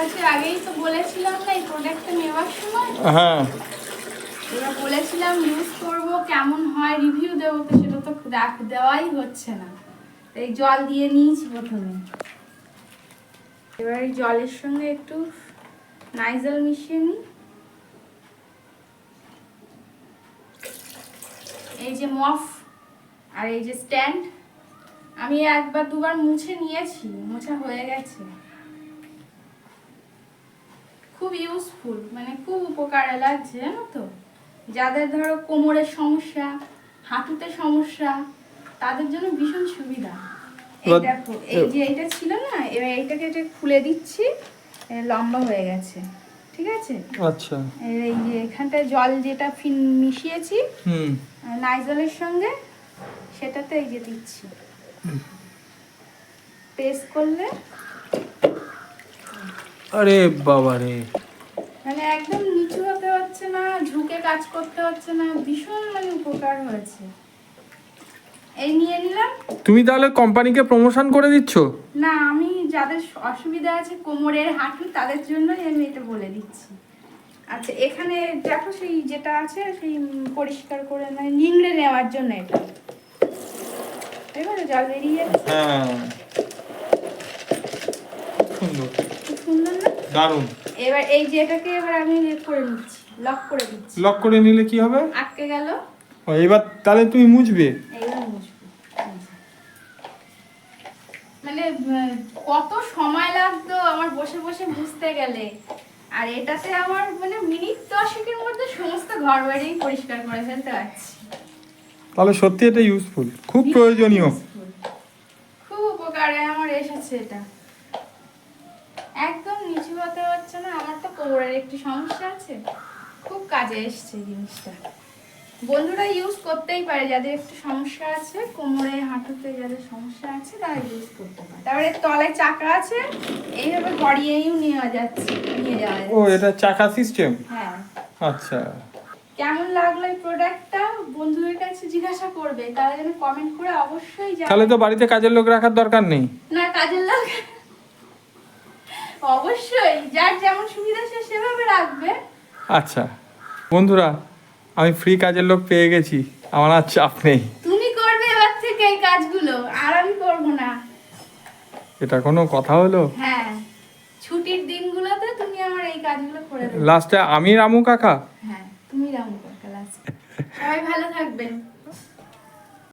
কাছে আগেই তো বলেছিলাম না এই প্রোডাক্টটা নেওয়ার সময়? হ্যাঁ। এবার বলেছিলাম ইউজ করব কেমন হয় রিভিউ দেবো তো সেটা তো দেওয়াই হচ্ছে না। এই জল দিয়ে নিয়েছি প্রথমে। এবার এই জলের সঙ্গে একটু নাইজেল মিশিয়ে নিই। এই যে মফ আর এই যে স্ট্যান্ড আমি একবার দুবার মুছে নিয়েছি মোছা হয়ে গেছে। খুব ইউজফুল মানে খুব উপকারে লাগছে জানো তো? যাদের ধরো কোমরের সমস্যা হাঁটুতে সমস্যা তাদের জন্য ভীষণ সুবিধা। এই দেখো এই যে এটা ছিল না এবার এইটাকে এটা খুলে দিচ্ছি লম্বা হয়ে গেছে ঠিক আছে? আচ্ছা। এই যে এখানটায় জল যেটা ফিন মিশিয়েছি হুম। নাইজলের সঙ্গে সেটাতে এই যে দিচ্ছি। পেস্ট করলে আরে বাবা রে মানে একদম নিচু হতে হচ্ছে না ঝুঁকে কাজ করতে হচ্ছে না ভীষণ মানে উপকার হয়েছে। এই নিয়ে নিলাম। তুমি তাহলে কোম্পানিকে প্রমোশন করে দিচ্ছ? না আমি যাদের অসুবিধা আছে কোমরের হাঁটু তাদের জন্যই আমি এটা বলে দিচ্ছি। আচ্ছা এখানে দেখো সেই যেটা আছে সেই পরিষ্কার করে মানে নিংড়ে নেওয়ার জন্য এটা। এবারে জল বেরিয়ে হ্যাঁ সুন্দর খুব সুন্দর না দারুণ। এবার এই যে এটাকে এবার আমি ইয়ে করে নিচ্ছি লক করে দিচ্ছি লক করে নিলে কি হবে? আটকে গেল। ও, এবার তাহলে তুমি মুছবে। মানে কত সময় লাগতো আমার বসে বসে বুঝতে গেলে। আর এটাতে আমার মানে মিনিট দশেকের মধ্যে সমস্ত ঘর বাড়ি পরিষ্কার করে ফেলতে পারছি। তাহলে সত্যি এটা ইউজফুল খুব প্রয়োজনীয়। খুব উপকারে আমার এসেছে এটা। হতে হচ্ছে না আমার তো কোমরের একটু সমস্যা আছে। খুব কাজে এসছে জিনিসটা। বন্ধুরা ইউজ করতেই পারে যাদের একটু সমস্যা আছে কোমরে হাঁটুতে যাদের সমস্যা আছে তারা ইউজ করতে পারে। তারপরে তলায় চাকা আছে এইভাবে গড়িয়েও নেওয়া যাচ্ছে নিয়ে যাওয়া ও এটা চাকা সিস্টেম হ্যাঁ। আচ্ছা। কেমন লাগল এই প্রোডাক্টটা বন্ধুদের কাছে জিজ্ঞাসা করবে তারা যেন কমেন্ট করে অবশ্যই তাহলে তো বাড়িতে কাজের লোক রাখার দরকার নেই। না কাজের লোক অবশ্যই যার যেমন সুবিধা সে সেভাবে রাখবে। আচ্ছা বন্ধুরা আমি ফ্রি কাজের লোক পেয়ে গেছি আমার আর চাপ নেই। তুমি করবে এবার থেকে এই কাজগুলো আর আমি করব না। এটা কোনো কথা হলো? হ্যাঁ ছুটির দিনগুলোতে তুমি আমার এই কাজগুলো করে দেবে। লাস্টে আমি রামু কাকা? হ্যাঁ তুমি রামু কাকা এ। সবাই ভালো থাকবেন।